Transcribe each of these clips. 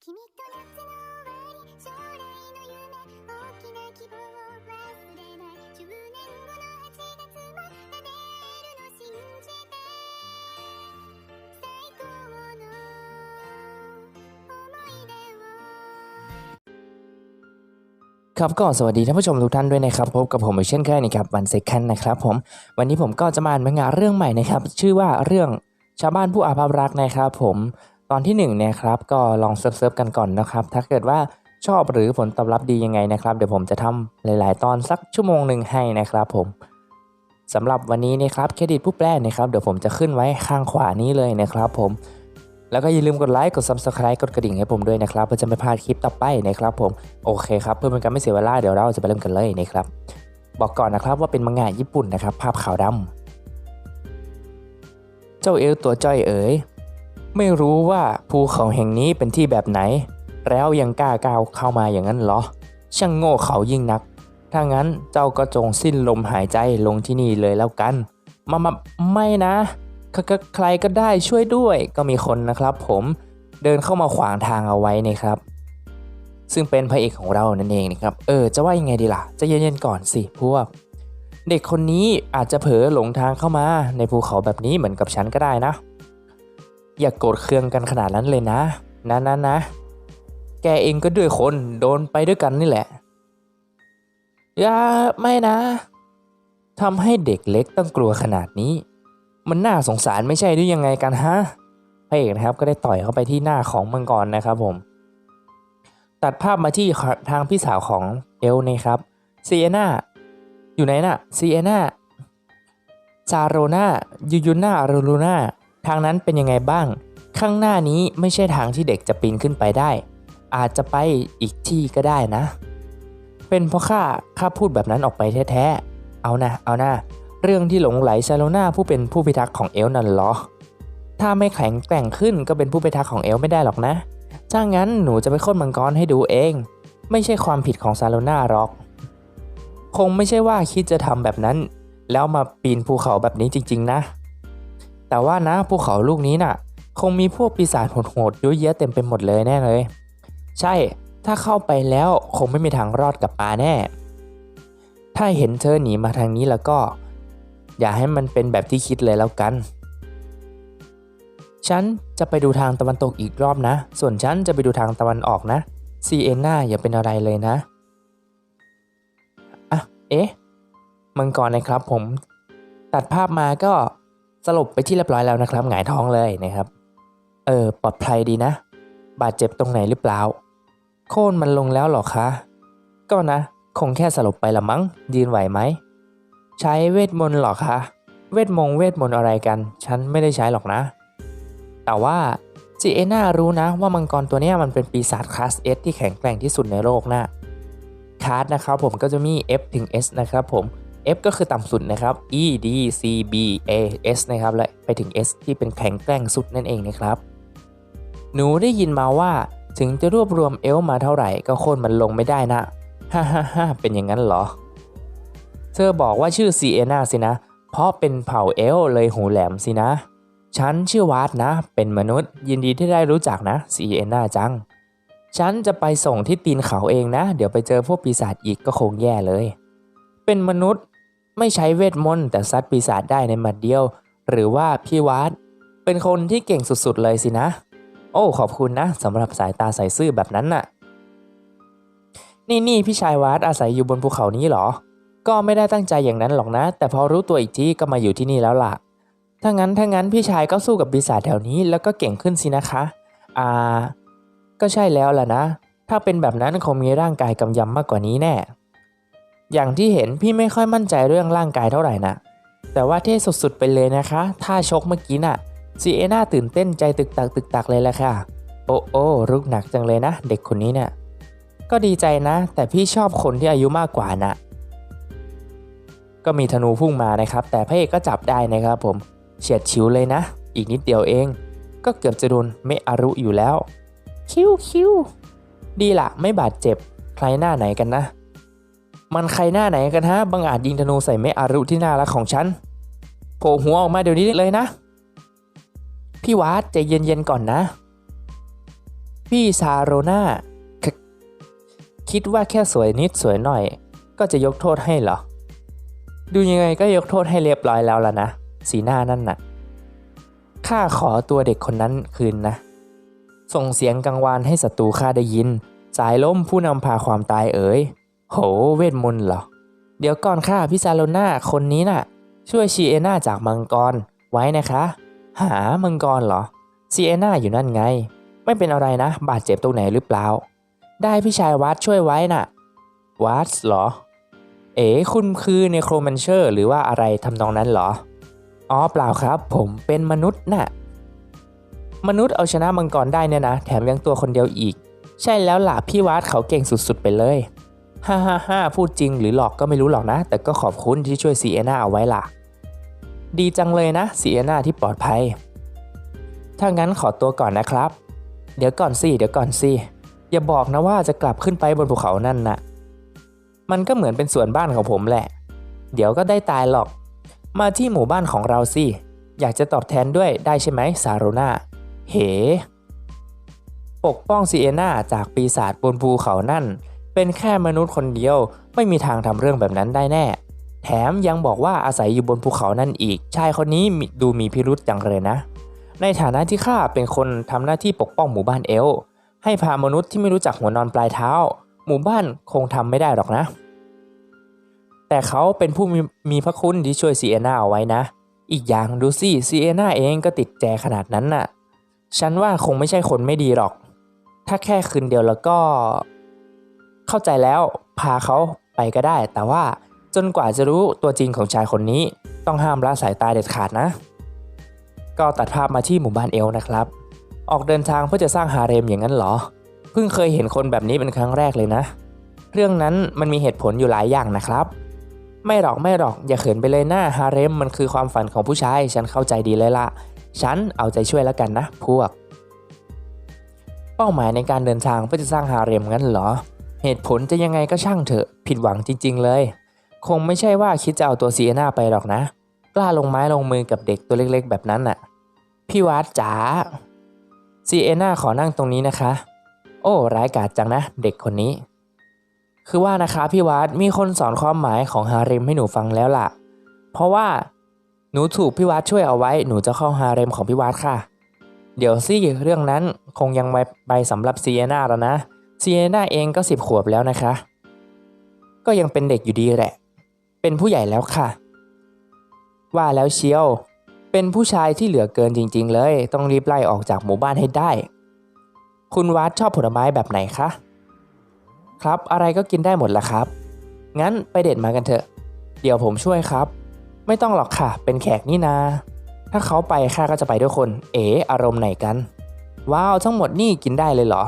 君と夏の終わり将来の夢大きな希望を忘れない10年後の8月も撫でるの信じて最高の思い出を ครับก็สวัสดีท่านผู้ชมทุกท่านด้วยนะครับพบกับผมอีกเช่นเคยนะครับวันเซคันนะครับผมวันนี้ผมก็จะมาอ่านมังงะเรื่องใหม่นะครับ ชื่อว่าเรื่องชาวบ้านผู้อาภัพรักนะครับผม ตอนที่หนึ่งเนี่ยครับก็ลองเซิร์ฟๆกันก่อนนะครับ ถ้าเกิดว่าชอบหรือผลตอบรับดียังไงนะครับ เดี๋ยวผมจะทำหลาย ๆ ตอนสักชั่วโมงหนึ่งให้นะครับผมสำหรับวันนี้นะครับเครดิตผู้แปลนะครับเดี๋ยวผมจะขึ้นไว้ข้างขวานี้เลยนะครับผมแล้วก็อย่าลืมกดไลค์กด subscribe กดกระดิ่งให้ผมด้วยนะครับเพื่อจะไม่พลาดคลิปต่อไปนะครับผมโอเคครับเพื่อเป็นการไม่เสียเวลาเดี๋ยวเราจะไปเริ่มกันเลยนะครับบอกก่อนนะครับว่าเป็นมังงะญี่ปุ่นนะครับภาพขาวดำเจ้าเอลตัวจ้อยเอ๋ย ไม่รู้ว่าภูเขาแห่งนี้เป็นที่แบบไหน แล้วยังกล้าก้าวเข้ามาอย่างนั้นเหรอ ช่างโง่เขายิ่งนัก ถ้างั้นเจ้าก็จงสิ้นลมหายใจลงที่นี่เลยแล้วกัน มามาไม่นะใครใครก็ได้ช่วยด้วย ก็มีคนนะครับ ผมเดินเข้ามาขวางทางเอาไว้นะครับ ซึ่งเป็นพระเอกของเรานั่นเองนะครับ เออ จะว่ายังไงดีล่ะ จะเย็นๆก่อนสิพวก เด็กคนนี้อาจจะเผลอหลงทางเข้ามาในภูเขาแบบนี้เหมือนกับฉันก็ได้นะ อย่ากโกรธเคืองกันขนาดนั้นเลยนะ นะนะนะ แกเองก็ด้วยคนโดนไปด้วยกันนี่แหละ อย่าไม่นะ ทำให้เด็กเล็กต้องกลัวขนาดนี้ มันน่าสงสารไม่ใช่หรือยังไงกันฮะพระเอกนะครับก็ได้ต่อยเข้าไปที่หน้าของมังกรนะครับผม ตัดภาพมาที่ทางพี่สาวของเอลนะครับซีเอนาอยู่ไหนน่ะซีเอนาซาโรนายูยูนาโรลูนา ทางนั้นเป็นยังไงบ้าง ข้างหน้านี้ไม่ใช่ทางที่เด็กจะปีนขึ้นไปได้ อาจจะไปอีกที่ก็ได้นะ เป็นเพราะข้าข้าพูดแบบนั้นออกไปแท้ๆ เอานะเอานะเรื่องที่หลงไหลซาโรนาผู้เป็นผู้พิทักษ์ของเอลนั่นหรอ ถ้าไม่แข็งแกร่งขึ้นก็เป็นผู้พิทักษ์ของเอลไม่ได้หรอกนะถ้างั้นหนูจะไปค้นมังกรให้ดูเอง ไม่ใช่ความผิดของซาโลนาหรอก คงไม่ใช่ว่าคิดจะทำแบบนั้น แล้วมาปีนภูเขาแบบนี้จริง ๆ นะ แต่ว่านะภูเขาลูกนี้น่ะ คงมีพวกปีศาจโหดๆเยอะแยะเต็มไปหมดเลยแน่เลย ใช่ ถ้าเข้าไปแล้วคงไม่มีทางรอดกลับมาแน่ ถ้าเห็นเธอหนีมาทางนี้แล้วก็ อย่าให้มันเป็นแบบที่คิดเลยแล้วกัน ฉันจะไปดูทางตะวันตกอีกรอบนะ ส่วนฉันจะไปดูทางตะวันออกนะซีเอน่าอย่าเป็นอะไรเลยนะอะเอ๊ะมังกรนะครับผม ตัดภาพมาก็ สลบไปที่เรียบร้อยแล้วนะครับ หงายท้องเลยนะครับ เออ ปลอดภัยดีนะ บาดเจ็บตรงไหนหรือเปล่า โค่นมันลงแล้วหรอคะ ก็นะ คงแค่สลบไปละมั้ง ยืนไหวไหม ใช้เวทมนต์หรอคะ เวทมงเวทมนต์อะไรกัน ฉันไม่ได้ใช้หรอกนะ แต่ว่าจีเอน่ารู้นะว่ามังกรตัวนี้มันเป็นปีศาจคลาส S ที่แข็งแกร่งที่สุดในโลกนะคลาสนะครับผมก็จะมี F ถึง S นะครับผม F ก็คือต่ำสุดนะครับ E D C B A S นะครับและไปถึง S ที่เป็นแข็งแกร่งสุดนั่นเองนะครับ หนูได้ยินมาว่าถึงจะรวบรวมเอลมาเท่าไหร่ก็โค่นมันลงไม่ได้นะฮ่าฮ่าฮ่าเป็นอย่างนั้นเหรอ เธอบอกว่าชื่อซีเอนาสินะ เพราะเป็นเผ่าเอลเลยหูแหลมสินะ ฉันชื่อวาดนะ เป็นมนุษย์ ยินดีที่ได้รู้จักนะซีเอนาจัง ฉันจะไปส่งที่ตีนเขาเองนะ เดี๋ยวไปเจอพวกปีศาจอีกก็คงแย่เลย เป็นมนุษย์ ไม่ใช้เวทมนต์แต่ซัดปีศาจได้ในหมัดเดียว หรือว่าพี่วาดเป็นคนที่เก่งสุดๆเลยสินะ โอ้ขอบคุณนะสำหรับสายตาใส่ซื่อแบบนั้นน่ะ นี่นี่พี่ชายวาดอาศัยอยู่บนภูเขานี้เหรอ ก็ไม่ได้ตั้งใจอย่างนั้นหรอกนะ แต่พอรู้ตัวอีกทีก็มาอยู่ที่นี่แล้วล่ะถ้างั้นถ้างั้นพี่ชายก็สู้กับปีศาจแถวนี้แล้วก็เก่งขึ้นสินะคะ อ่า ก็ใช่แล้วล่ะนะ ถ้าเป็นแบบนั้นคงมีร่างกายกำยำมากกว่านี้แน่ อย่างที่เห็นพี่ไม่ค่อยมั่นใจเรื่องร่างกายเท่าไหร่นะ แต่ว่าเท่สุดๆไปเลยนะคะถ้าชกเมื่อกี้น่ะซีเอน่าตื่นเต้นใจตึกตักตึกตักเลยแหละค่ะ โอ้โอ้รุกหนักจังเลยนะ เด็กคนนี้เนี่ย ก็ดีใจนะ แต่พี่ชอบคนที่อายุมากกว่านะ ก็มีธนูพุ่งมานะครับ แต่พระเอกก็จับได้นะครับผม เฉียดฉิวเลยนะ อีกนิดเดียวเอง ก็เกือบจะโดนเมอารุอยู่แล้ว คิวคิวดีละไม่บาดเจ็บ ใครหน้าไหนกันนะ มันใครหน้าไหนกันฮะบังอาจยิงธนูใส่เมอารุที่น่ารักของฉันโผล่หัวออกมาเดี๋ยวนี้เลยนะ พี่วาดใจเย็นๆก่อนนะ พี่ซาโรนาคคิดว่าแค่สวยนิดสวยหน่อย ก็จะยกโทษให้เหรอ ดูยังไงก็ยกโทษให้เรียบร้อยแล้วล่ะนะ สีหน้านั่นน่ะ ข้าขอตัวเด็กคนนั้นคืนนะ ส่งเสียงกังวานให้ศัตรูข้าได้ยิน สายล้มผู้นำพาความตายเอ๋ย โหเวทมนต์เหรอ เดี๋ยวก่อนค่ะพี่ซาโลนาคนนี้น่ะ ช่วยชีเอนาจากมังกรไว้นะคะ หามังกรเหรอซีเอนาอยู่นั่นไง ไม่เป็นอะไรนะ บาดเจ็บตรงไหนหรือเปล่า ได้พี่ชายวัดช่วยไว้น่ะวัดเหรอ เอ๋คุณคือเนโครแมนเชอร์ หรือว่าอะไรทำนองนั้นเหรอ อ๋อเปล่าครับ ผมเป็นมนุษย์น่ะ มนุษย์เอาชนะมังกรได้เนี่ยนะ แถมยังตัวคนเดียวอีก ใช่แล้วล่ะพี่วัดเขาเก่งสุดๆไปเลย ฮ่าฮ่าฮ่าพูดจริงหรือหลอกก็ไม่รู้หรอกนะ แต่ก็ขอบคุณที่ช่วยซีเอนาเอาไว้ล่ะ ดีจังเลยนะซีเอนาที่ปลอดภัย ถ้างั้นขอตัวก่อนนะครับ เดี๋ยวก่อนสิเดี๋ยวก่อนสิอย่าบอกนะว่าจะกลับขึ้นไปบนภูเขานั่นน่ะ มันก็เหมือนเป็นส่วนบ้านของผมแหละ เดี๋ยวก็ได้ตายหรอก มาที่หมู่บ้านของเราสิ อยากจะตอบแทนด้วยได้ใช่ไหมซาโรนาเห ปกป้องซีเอนาจากปีศาจบนภูเขานั่น เป็นแค่มนุษย์คนเดียว ไม่มีทางทำเรื่องแบบนั้นได้แน่ แถมยังบอกว่าอาศัยอยู่บนภูเขานั่นอีก ชายคนนี้ดูมีพิรุษจังเลยนะ ในฐานะที่ข้าเป็นคนทำหน้าที่ปกป้องหมู่บ้านเอล ให้พามนุษย์ที่ไม่รู้จักหัวนอนปลายเท้า หมู่บ้านคงทำไม่ได้หรอกนะ แต่เขาเป็นผู้มีมีพระคุณที่ช่วยซีเอนาเอาไว้นะ อีกอย่างดูสิซีเอนาเองก็ติดแจขนาดนั้นน่ะ ฉันว่าคงไม่ใช่คนไม่ดีหรอก ถ้าแค่คืนเดียวแล้วก็ เข้าใจแล้วพาเขาไปก็ได้ แต่ว่าจนกว่าจะรู้ตัวจริงของชายคนนี้ ต้องห้ามละสายตาเด็ดขาดนะ ก็ตัดภาพมาที่หมู่บ้านเอลนะครับ ออกเดินทางเพื่อจะสร้างฮาเร็มอย่างนั้นเหรอ เพิ่งเคยเห็นคนแบบนี้เป็นครั้งแรกเลยนะ เรื่องนั้นมันมีเหตุผลอยู่หลายอย่างนะครับ ไม่หรอกไม่หรอกอย่าเขินไปเลยหนะฮาเร็มมันคือความฝันของผู้ชายฉันเข้าใจดีเลยละฉันเอาใจช่วยแล้วกันนะ พวก เป้าหมายในการเดินทางเพื่อจะสร้างฮาเร็มงั้นเหรอ เหตุผลจะยังไงก็ช่างเถอะ ผิดหวังจริง ๆ เลย คงไม่ใช่ว่าคิดจะเอาตัวซีเอนาไปหรอกนะ กล้าลงไม้ลงมือกับเด็กตัวเล็กๆ แบบนั้นน่ะ พี่วัดจ๋าซีเอนาขอนั่งตรงนี้นะคะ โอ้ร้ายกาจจังนะ เด็กคนนี้ คือว่านะคะพี่วัดมีคนสอนความหมายของฮาเร็มให้หนูฟังแล้วล่ะ เพราะว่าหนูถูกพี่วัดช่วยเอาไว้หนูจะเข้าฮาเร็มของพี่วัดค่ะ เดี๋ยวสิเรื่องนั้นคงยังไม่ไปสำหรับซีเอนาแล้วนะ ซีเอนาเองก็สิบขวบแล้วนะคะ ก็ยังเป็นเด็กอยู่ดีแหละ เป็นผู้ใหญ่แล้วค่ะ ว่าแล้วเชียว เป็นผู้ชายที่เหลือเกินจริง ๆ เลย ต้องรีบไล่ออกจากหมู่บ้านให้ได้ คุณวัดชอบผลไม้แบบไหนคะ ครับ อะไรก็กินได้หมดละครับ งั้นไปเด็ดมากันเถอะ เดี๋ยวผมช่วยครับ ไม่ต้องหรอกค่ะ เป็นแขกนี่นา ถ้าเขาไปข้าก็จะไปด้วยคน เอ๋อารมณ์ไหนกัน ว้าว ทั้งหมดนี่กินได้เลยเหรอ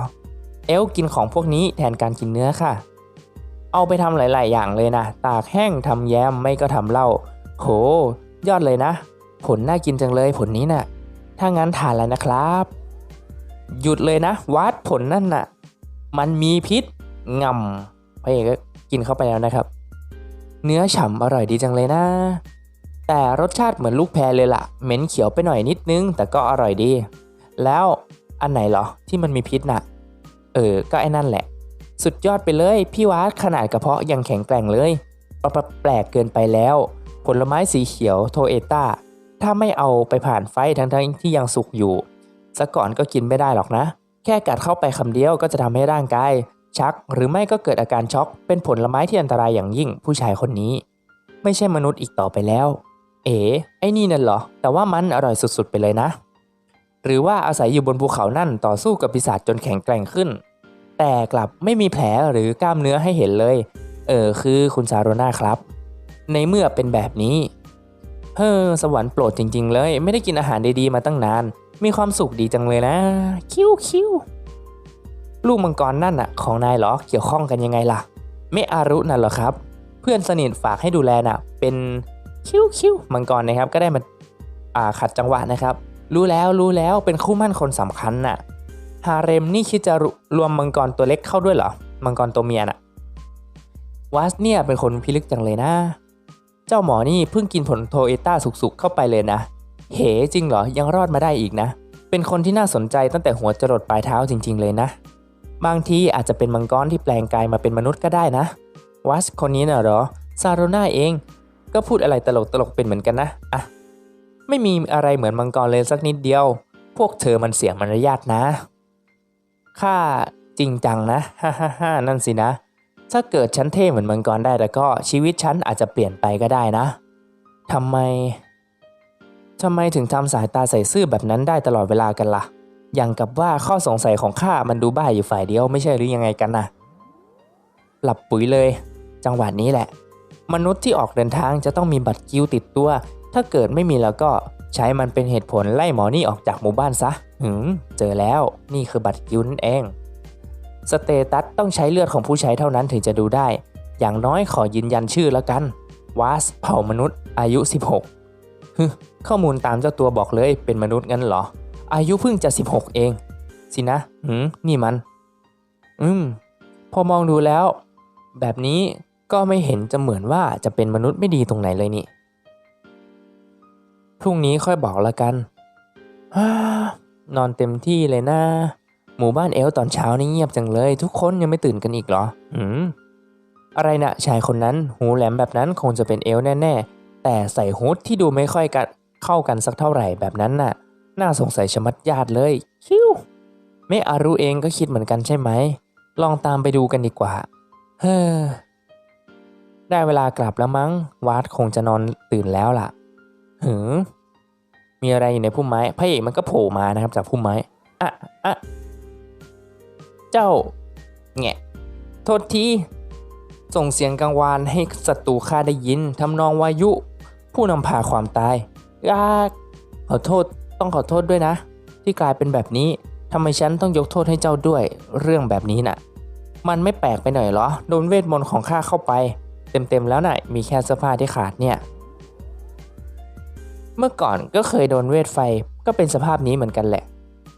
เอลกินของพวกนี้แทนการกินเนื้อค่ะ เอาไปทำหลาย ๆ อย่างเลยนะ ตากแห้งทำแยมไม่ก็ทำเหล้า โห ยอดเลยนะ ผลน่ากินจังเลยผลนี้น่ะ ถ้างั้นทานแล้วนะครับ หยุดเลยนะวัดผลนั่นน่ะ มันมีพิษงำพระเอกก็กินเข้าไปแล้วนะครับ เนื้อฉ่ำอร่อยดีจังเลยนะ แต่รสชาติเหมือนลูกแพรเลยล่ะ เหม็นเขียวไปหน่อยนิดนึง แต่ก็อร่อยดี แล้วอันไหนเหรอที่มันมีพิษน่ะ เออ ก็ไอ้นั่นแหละ สุดยอดไปเลย พี่วัดขนาดกระเพาะยังแข็งแกร่งเลยปะแปลกเกินไปแล้ว ผลไม้สีเขียวโทเอต้า ถ้าไม่เอาไปผ่านไฟทั้งทั้งๆที่ยังสุกอยู่ซะก่อนก็กินไม่ได้หรอกนะ แค่กัดเข้าไปคำเดียวก็จะทำให้ร่างกายชัก หรือไม่ก็เกิดอาการช็อก เป็นผลไม้ที่อันตรายอย่างยิ่งผู้ชายคนนี้ ไม่ใช่มนุษย์อีกต่อไปแล้ว เอ๋ไอ้นี่นั่นเหรอ แต่ว่ามันอร่อยสุดๆไปเลยนะ หรือว่าอาศัยอยู่บนภูเขานั่นต่อสู้กับปีศาจจนแข็งแกร่งขึ้น แต่กลับไม่มีแผลหรือกล้ามเนื้อให้เห็นเลย เออคือคุณซาโรนาครับ ในเมื่อเป็นแบบนี้ เฮ้อสวรรค์โปรดจริง ๆ เลย ไม่ได้กินอาหารดีๆมาตั้งนาน มีความสุขดีจังเลยนะ คิ้วคิ้วลูกมังกรนั่นน่ะของนายเหรอเกี่ยวข้องกันยังไงล่ะ ไม่อารุนั่นเหรอครับ เพื่อนสนิทฝากให้ดูแลน่ะ เป็นคิ้วคิ้วมังกรนะครับ ก็ได้มาอ่าขัดจังหวะนะครับ รู้แล้วรู้แล้วเป็นคู่มั่นคนสำคัญน่ะ ฮาเร็มนี่คิดจะรวมมังกรตัวเล็กเข้าด้วยเหรอ มังกรตัวเมียน่ะ วัสเนี่ยเป็นคนพิลึกจังเลยนะ เจ้าหมอนี่เพิ่งกินผลโทเอต้าสุกๆเข้าไปเลยนะ เหจริงเหรอ ยังรอดมาได้อีกนะ เป็นคนที่น่าสนใจตั้งแต่หัวจรดปลายเท้าจริง ๆ เลยนะ บางทีอาจจะเป็นมังกรที่แปลงกายมาเป็นมนุษย์ก็ได้นะ วัสคนนี้น่ะเหรอ ซาโรนาเอง ก็พูดอะไรตลกๆเป็นเหมือนกันนะ อะ ไม่มีอะไรเหมือนมังกรเลยสักนิดเดียว พวกเธอมันเสียมารยาทนะ ข้าจริงจังนะ ฮ่าฮ่าฮ่านั่นสินะ ถ้าเกิดฉันเท่เหมือนมังกรได้แล้วก็ชีวิตฉันอาจจะเปลี่ยนไปก็ได้นะทำไมทำไมถึงทำสายตาใส่ซื่อแบบนั้นได้ตลอดเวลากันล่ะ อย่างกับว่าข้อสงสัยของข้ามันดูบ้าอยู่ฝ่ายเดียวไม่ใช่หรือยังไงกันนะหลับปุ๋ยเลย จังหวะนี้แหละ มนุษย์ที่ออกเดินทางจะต้องมีบัตรคิวติดตัว ถ้าเกิดไม่มีแล้วก็ใช้มันเป็นเหตุผลไล่หมอนี่ออกจากหมู่บ้านซะ หืม เจอแล้ว นี่คือบัตรคิวนั่นเอง สเตตัสต้องใช้เลือดของผู้ใช้เท่านั้นถึงจะดูได้ อย่างน้อยขอยืนยันชื่อแล้วกัน วาสเผ่ามนุษย์ อายุ 16ฮึข้อมูลตามเจ้าตัวบอกเลยเป็นมนุษย์งั้นเหรอ อายุเพิ่งจะ 16 เอง สินะ หืม นี่มัน อืม พอมองดูแล้ว แบบนี้ก็ไม่เห็นจะเหมือนว่าจะเป็นมนุษย์ไม่ดีตรงไหนเลยนี่ พรุ่งนี้ค่อยบอกละกันนอนเต็มที่เลยนะ หมู่บ้านเอลตอนเช้านี่เงียบจังเลย ทุกคนยังไม่ตื่นกันอีกเหรอหืม อะไรนะชายคนนั้น หูแหลมแบบนั้นคงจะเป็นเอลแน่ๆ แต่ใส่ฮูดที่ดูไม่ค่อยกันเข้ากันสักเท่าไหร่แบบนั้นน่ะ น่าสงสัยชะมัดญาติเลย คิวไม่อารู้เองก็คิดเหมือนกันใช่ไหม ลองตามไปดูกันดีกว่า เฮ้อ ได้เวลากลับแล้วมั้ง วาดคงจะนอนตื่นแล้วล่ะ หือมีอะไรอยู่ในพุ่มไม้พระเอกมันก็โผล่มานะครับ จากพุ่มไม้อะอะเจ้าแงะโทษทีส่งเสียงกังวานให้ศัตรูข้าได้ยินทำนองวายุ ผู้นำพาความตายยากขอโทษต้องขอโทษด้วยนะ ที่กลายเป็นแบบนี้ทำไมฉันต้องยกโทษให้เจ้าด้วยเรื่องแบบนี้น่ะ มันไม่แปลกไปหน่อยเหรอ โดนเวทมนต์ของข้าเข้าไป เต็มๆแล้วน่ะมีแค่เสื้อผ้าที่ขาดเนี่ย เมื่อก่อนก็เคยโดนเวทไฟก็เป็นสภาพนี้เหมือนกันแหละ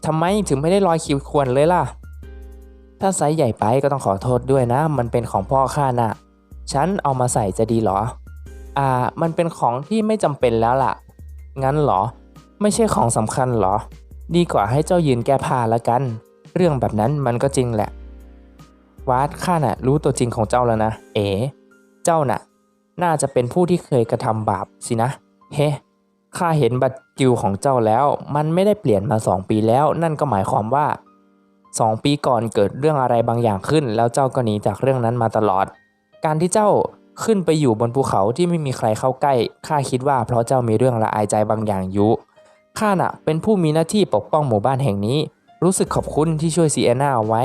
ทำไมถึงไม่ได้รอยคิวควรเลยล่ะ ถ้าไซส์ใหญ่ไปก็ต้องขอโทษด้วยนะ มันเป็นของพ่อข้าน่ะ ฉันเอามาใส่จะดีเหรอ อ่า มันเป็นของที่ไม่จำเป็นแล้วล่ะ งั้นเหรอ ไม่ใช่ของสำคัญเหรอ ดีกว่าให้เจ้ายืนแก้ผ้าละกัน เรื่องแบบนั้นมันก็จริงแหละ วาดข้าน่ะ รู้ตัวจริงของเจ้าแล้วนะ เอ๋ เจ้าน่ะ น่าจะเป็นผู้ที่เคยกระทำบาปสินะ เฮ้ ข้าเห็นบัตรกิวของเจ้าแล้ว มันไม่ได้เปลี่ยนมาสองปีแล้ว นั่นก็หมายความว่าสองปีก่อนเกิดเรื่องอะไรบางอย่างขึ้น แล้วเจ้าก็หนีจากเรื่องนั้นมาตลอด การที่เจ้าขึ้นไปอยู่บนภูเขาที่ไม่มีใครเข้าใกล้ข้าคิดว่าเพราะเจ้ามีเรื่องละอายใจบางอย่างอยู่ข้าน่ะเป็นผู้มีหน้าที่ปกป้องหมู่บ้านแห่งนี้ รู้สึกขอบคุณที่ช่วยซีเอน่าเอาไว้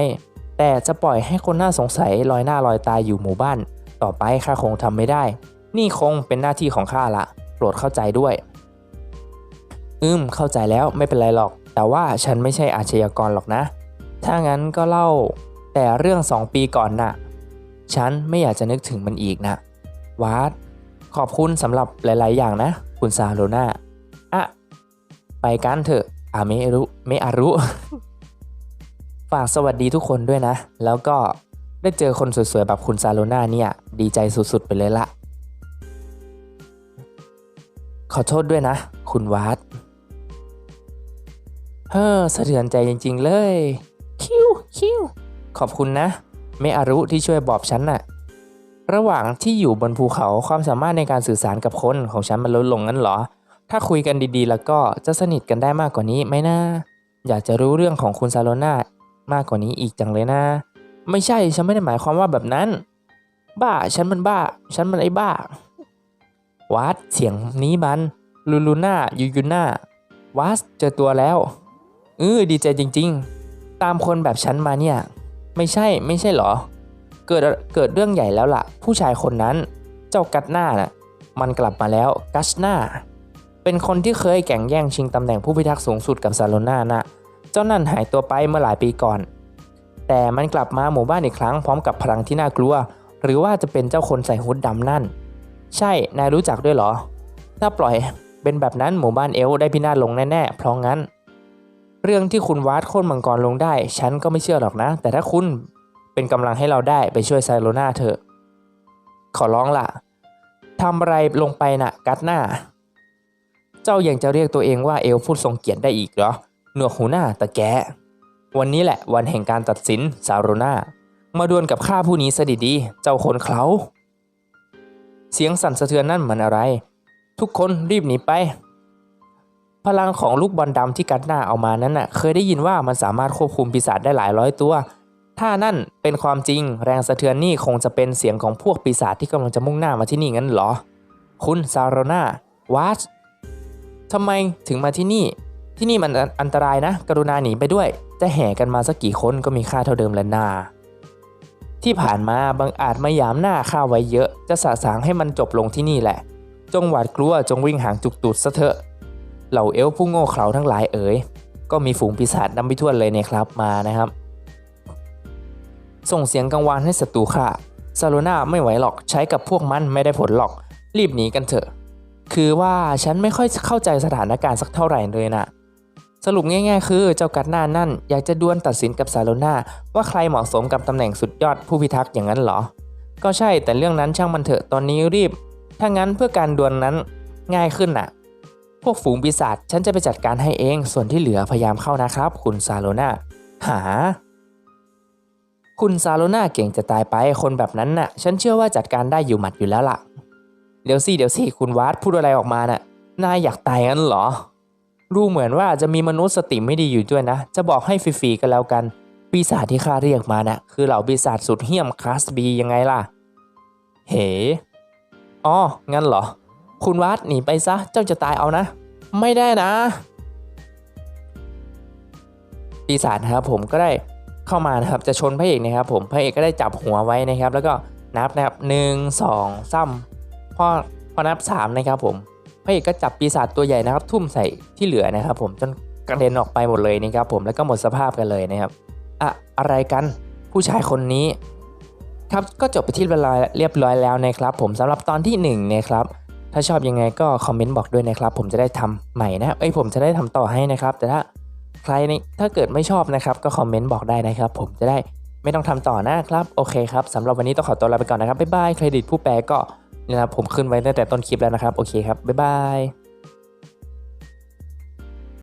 แต่จะปล่อยให้คนน่าสงสัยลอยหน้าลอยตาอยู่หมู่บ้าน ต่อไปข้าคงทำไม่ได้ นี่คงเป็นหน้าที่ของข้าละโปรดเข้าใจด้วย อืมเข้าใจแล้วไม่เป็นไรหรอก แต่ว่าฉันไม่ใช่อาชญากรหรอกนะ ถ้างั้นก็เล่าแต่เรื่องสองปีก่อนน่ะ ฉันไม่อยากจะนึกถึงมันอีกนะวาดขอบคุณสำหรับหลาย ๆ อย่างนะ คุณซาโรนาอะไปกันเถอะอาเมรุเมอารุ ฝากสวัสดีทุกคนด้วยนะ แล้วก็ได้เจอคนสวย ๆ แบบคุณซาโรนาเนี่ย ดีใจสุด ๆ ไปเลยละ ขอโทษด้วยนะ คุณวาด เฮ้อสะเทือนใจจริง ๆ เลย คิวคิวขอบคุณนะ เมอารุที่ช่วยบอกฉันน่ะ ระหว่างที่อยู่บนภูเขาความสามารถในการสื่อสารกับคนของฉันมันลดลงงั้นเหรอ ถ้าคุยกันดีๆ แล้วก็จะสนิทกันได้มากกว่านี้ไหมนะ อยากจะรู้เรื่องของคุณซาโลนามากกว่านี้อีกจังเลยนะ ไม่ใช่ฉันไม่ได้หมายความว่าแบบนั้น บ้าฉันมันบ้า ฉันมันไอ้บ้า วัดเสียงนี้มันลูลูน่ายูยูน่าวัดเจอตัวแล้ว เออดีใจจริง ๆ ตามคนแบบฉันมาเนี่ย ไม่ใช่ไม่ใช่หรอ เกิดเกิดเรื่องใหญ่แล้วล่ะ ผู้ชายคนนั้น เจ้ากัตหน้าน่ะ มันกลับมาแล้วกัชหน้า เป็นคนที่เคยแข่งแย่งชิงตำแหน่งผู้พิทักษ์สูงสุดกับซาโลนาน่ะ เจ้านั่นหายตัวไปเมื่อหลายปีก่อน แต่มันกลับมาหมู่บ้านอีกครั้งพร้อมกับพลังที่น่ากลัว หรือว่าจะเป็นเจ้าคนใส่ฮูดดำนั่น ใช่ นายรู้จักด้วยเหรอ ถ้าปล่อยเป็นแบบนั้นหมู่บ้านเอลได้พินาศลงแน่ๆ เพราะงั้น เรื่องที่คุณวาดโค่นมังกรลงได้ ฉันก็ไม่เชื่อหรอกนะ แต่ถ้าคุณเป็นกำลังให้เราได้ไปช่วยไซโลนาเถอะ ขอร้องล่ะทำอะไรลงไปน่ะ กัดหน้า เจ้ายังจะเรียกตัวเองว่าเอลฟ์ผู้ทรงเกียรติได้อีกเหรอ หนวกหูหน้าตะแกวันนี้แหละวันแห่งการตัดสินซาโรนามาดวลกับข้าผู้นี้ซะดีๆ เจ้าคนเขาเสียงสั่นสะเทือนนั่นมันอะไร ทุกคนรีบหนีไป พลังของลูกบอลดำที่กัดหน้าเอามานั้นน่ะเคยได้ยินว่ามันสามารถควบคุมปีศาจได้หลายร้อยตัว ถ้านั่นเป็นความจริงแรงสะเทือนนี่คงจะเป็นเสียงของพวกปีศาจที่กำลังจะมุ่งหน้ามาที่นี่งั้นเหรอ คุณซาโรนาวาชทำไมถึงมาที่นี่ ที่นี่มันอันตรายนะ กรุณาหนีไปด้วย จะแห่กันมาสักกี่คนก็มีค่าเท่าเดิมแหละนา ที่ผ่านมาบางอาจมายามหน้าข้าไว้เยอะ จะสะสางให้มันจบลงที่นี่แหละ จงหวาดกลัวจงวิ่งห่างจุกตูดซะเถอะ เหล่าเอลฟ์ผู้โง่เขลาทั้งหลายเอ๋ยก็มีฝูงปีศาจนำไปทั่วเลยเนี่ยครับมานะครับ ส่งเสียงกังวานให้ศัตรูค่ะซาโลนาไม่ไหวหรอกใช้กับพวกมันไม่ได้ผลหรอก รีบหนีกันเถอะ คือว่าฉันไม่ค่อยเข้าใจสถานการณ์สักเท่าไหร่เลยนะสรุปง่ายๆ คือเจ้ากัดหน้านั่นอยากจะดวลตัดสินกับซาโลนาว่าใครเหมาะสมกับตำแหน่งสุดยอดผู้พิทักษ์อย่างนั้นเหรอ ก็ใช่แต่เรื่องนั้นช่างมันเถอะตอนนี้รีบ ถ้างั้นเพื่อการดวลนั้นง่ายขึ้นน่ะ พวกฝูงปีศาจฉันจะไปจัดการให้เอง ส่วนที่เหลือพยายามเข้านะครับ คุณซาโลนาหา คุณซาโลนาเก่งจะตายไปคนแบบนั้นน่ะ ฉันเชื่อว่าจัดการได้อยู่หมัดอยู่แล้วล่ะ เดี๋ยวสิเดี๋ยวสิคุณวาดพูดอะไรออกมาน่ะนายอยากตายงั้นเหรอ รู้เหมือนว่าจะมีมนุษย์สติไม่ดีอยู่ด้วยนะ จะบอกให้ฟรีๆกันแล้วกัน ปีศาจที่ข้าเรียกมาน่ะคือเหล่าปีศาจสุดเหี้ยมคลาสบียังไงล่ะ เฮ้อ๋องั้นเหรอ คุณวัดหนีไปซะเจ้าจะตายเอานะ ไม่ได้นะ ปีศาจนะครับผมก็ได้เข้ามานะครับจะชนพระเอกนะครับผมพระเอกก็ได้จับหัวไว้นะครับ แล้วก็นับนะครับหนึ่งสองสามพอพอนับสามนะครับผมพระเอกก็จับปีศาจตัวใหญ่นะครับ ทุ่มใส่ที่เหลือนะครับ ผมจนกระเด็นออกไปหมดเลยนะครับ ผมแล้วก็หมดสภาพกันเลยนะครับอะอะไรกันผู้ชายคนนี้ครับก็จบไปที่เรียบร้อยเรียบร้อยแล้วนะครับ ผมสำหรับตอนที่หนึ่งนะครับ ถ้าชอบยังไงก็คอมเมนต์บอกด้วยนะครับ ผมจะได้ทำใหม่นะเอ้ยผมจะได้ทำต่อให้นะครับ แต่ถ้าใครนถ้าเกิดไม่ชอบนะครับ ก็คอมเมนต์บอกได้นะครับ ผมจะได้ไม่ต้องทำต่อนะครับ โอเคครับสำหรับวันนี้ต้องขอตัวลาไปก่อนนะครับบ๊ายบายเครดิตผู้แปลก็นี่นะครับผมขึ้นไว้ตั้งแต่ต้นคลิปแล้วนะครับ โอเคครับบ๊ายบาย